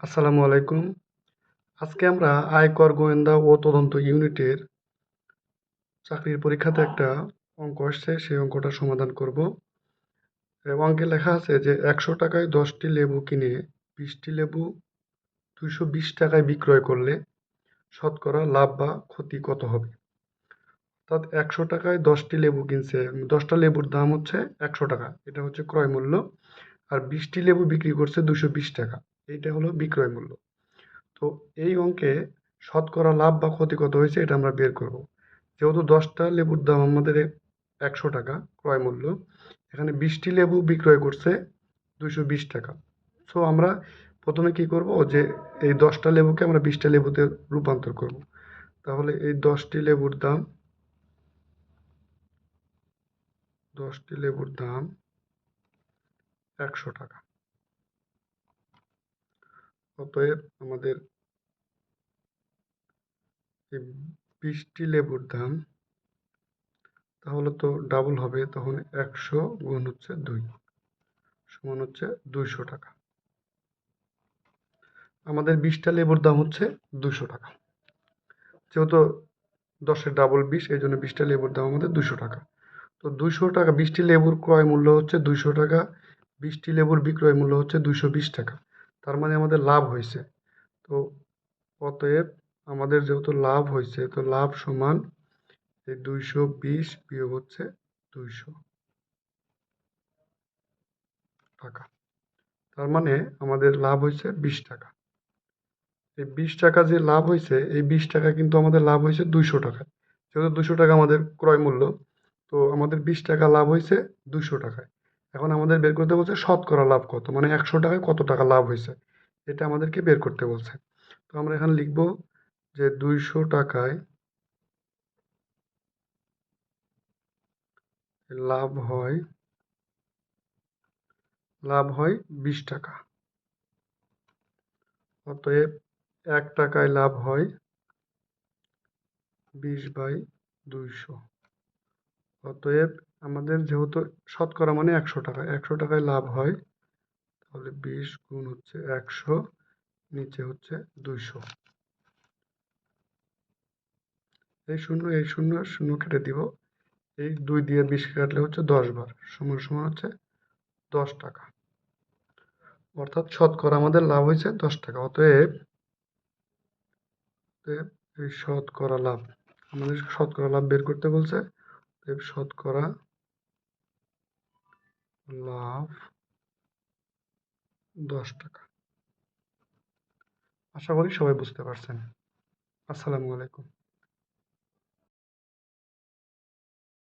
আসসালামু আলাইকুম। আজকে আমরা আয়কর গোয়েন্দা ও তদন্ত ইউনিটের চাকরির পরীক্ষাতে একটা অঙ্ক আসছে, সেই অঙ্কটা সমাধান করব। অঙ্কে লেখা আছে যে একশো টাকায় দশটি লেবু কিনে বিশটি লেবু দুইশো বিশ টাকায় বিক্রয় করলে শতকরা লাভ বা ক্ষতি কত হবে? অর্থাৎ একশো টাকায় দশটি লেবু কিনছে দশটা লেবুর দাম হচ্ছে একশো টাকা, এটা হচ্ছে ক্রয় মূল্য। আর বিশটি লেবু বিক্রি করছে দুশো বিশ টাকা। এইটা হলো বিক্রয় মূল্য। তো এই অঙ্কে শতকরা লাভ বা ক্ষতি কত হয়েছে এটা আমরা বের করব। যেহেতু দশটা লেবুর দাম আমাদের একশো টাকা ক্রয় মূল্য, এখানে বিশটি লেবু বিক্রয় করছে দুশো বিশ টাকা। সো আমরা প্রথমে কি করব যে এই দশটা লেবুকে আমরা বিশটা লেবুতে রূপান্তর করব। তাহলে এই দশটি লেবুর দাম, দশটি লেবুর দাম একশো টাকা। অতএব আমাদের এই লেবুর দাম তাহলে তো ডাবল হবে, তখন একশো গুণ হচ্ছে দুই, সমান হচ্ছে দুইশো টাকা। আমাদের বিশটা লেবুর দাম হচ্ছে দুশো টাকা। যেহেতু দশের ডাবল বিশ, এই জন্য বিশটা লেবুর দাম আমাদের দুশো টাকা। তো দুশো টাকা, বিশটি লেবুর ক্রয় মূল্য হচ্ছে দুইশো টাকা, বিশটি লেবুর বিক্রয় মূল্য হচ্ছে দুইশো বিশ টাকা। তার মানে আমাদের লাভ হয়েছে তো অতএব আমাদের যেহেতু লাভ হয়েছে তো লাভ সমান এই দুইশো বিশ বিয়োগ হচ্ছে দুইশো টাকা। তার মানে আমাদের লাভ হয়েছে বিশ টাকা। এই বিশ টাকা যে লাভ হয়েছে এই বিশ টাকা কিন্তু আমাদের লাভ হয়েছে দুইশো টাকা যেহেতু দুশো টাকা আমাদের ক্রয় মূল্য, তো আমাদের বিশ টাকা লাভ হয়েছে দুশো টাকায়। এখন আমাদের বের করতে বলছে শতকরা লাভ কত? মানে একশো টাকায় কত টাকা লাভ হয়েছে? এটা আমাদেরকে বের করতে বলছে। তো আমরা এখানে লিখব যে দুইশো টাকায় লাভ হয় লাভ হয় বিশ টাকা। অতএব এক টাকায় লাভ হয় বিশ বাই দুইশো। অতএব আমাদের যেহেতু শতকরা মানে একশো টাকা, একশো টাকায় লাভ হয়, তাহলে বিশ গুণ হচ্ছে একশো, নিচে হচ্ছে দুইশো। এই শূন্য এই শূন্য শূন্য কেটে দিব। এই দুই দিয়ে বিশ কাটলে হচ্ছে দশ বার, সমান সমান হচ্ছে দশ টাকা। অর্থাৎ শতকরা আমাদের লাভ হয়েছে দশ টাকা, অতএব এই শতকরা লাভ, আমাদের শতকরা লাভ বের করতে বলছে শতকরা লাভ দশ টাকা। আশা করি সবাই বুঝতে পারছেন। আসসালামু আলাইকুম।